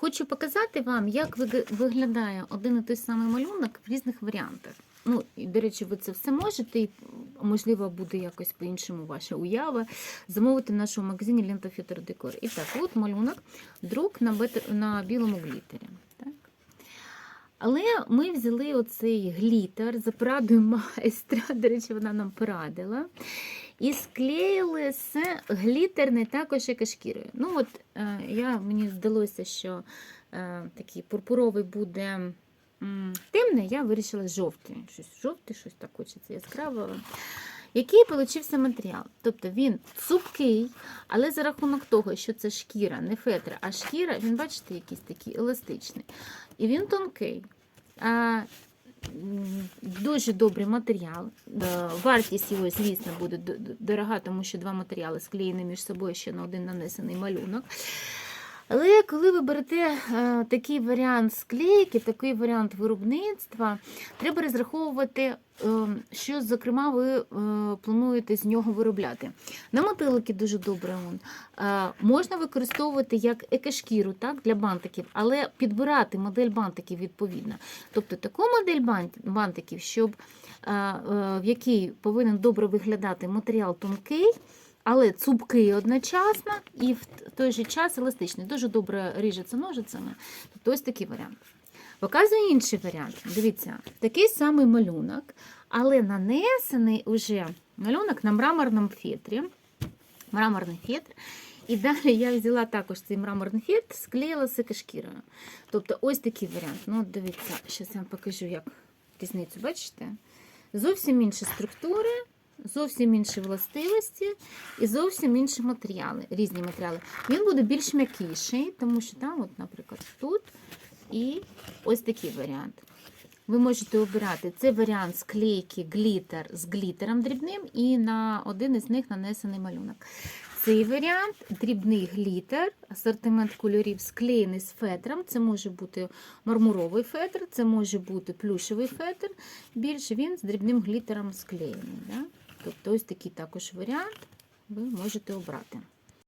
Хочу показати вам, як виглядає один і той самий малюнок в різних варіантах. Ну, і, до речі, ви це все можете, і, можливо, буде якось по-іншому ваша уява. Замовити в нашому магазині Лента Фітер Декор. І так, от малюнок, друк на, бетер, на білому глітері. Так. Але ми взяли оцей глітер за порадою майстра, до речі, вона нам порадила. І склеїли з глітерний також як і шкірою. Ну от е, я, мені здалося, що е, такий пурпуровий буде м, темний, я вирішила жовтий. Щось жовтий, щось так хочеться яскравого. Який получився матеріал? Тобто він цупкий, але за рахунок того, що це шкіра, не фетр, а шкіра, він, бачите, якийсь такий еластичний. І він тонкий. Дуже добрий матеріал. Е, Вартість його, звісно, буде дорога, тому що два матеріали склеєні між собою ще на один нанесений малюнок. Але коли ви берете е, такий варіант склейки, такий варіант виробництва, треба розраховувати, е, що, зокрема, ви е, плануєте з нього виробляти. На мотилики дуже добре. Он. Можна використовувати як екошкіру так, для бантиків, але підбирати модель бантиків відповідно. Тобто таку модель бантиків, щоб, в якій повинен добре виглядати матеріал тонкий, але цупкий одночасно і в той же час еластичний. Дуже добре ріжеться ножицями. Тобто ось такий варіант. Показую інший варіант. Дивіться, такий самий малюнок, але нанесений уже малюнок на мраморному фетрі. Мраморний фетр. І далі я взяла також цей мраморний фетр, склеїла з. Тобто ось такий варіант. Ну, дивіться, зараз я вам покажу, як різницю, бачите? Зовсім інші структури, зовсім інші властивості і зовсім інші матеріали, різні матеріали. Він буде більш м'якіший, тому що там, от, наприклад, тут і ось такий варіант. Ви можете обирати це варіант склейки глітер з глітером дрібним, і на один із них нанесений малюнок. Цей варіант дрібний глітер, асортимент кольорів склеєний з фетром. Це може бути мармуровий фетр, це може бути плюшевий фетр. Більше він з дрібним глітером склеєний. Да? Тобто ось такий також варіант ви можете обрати.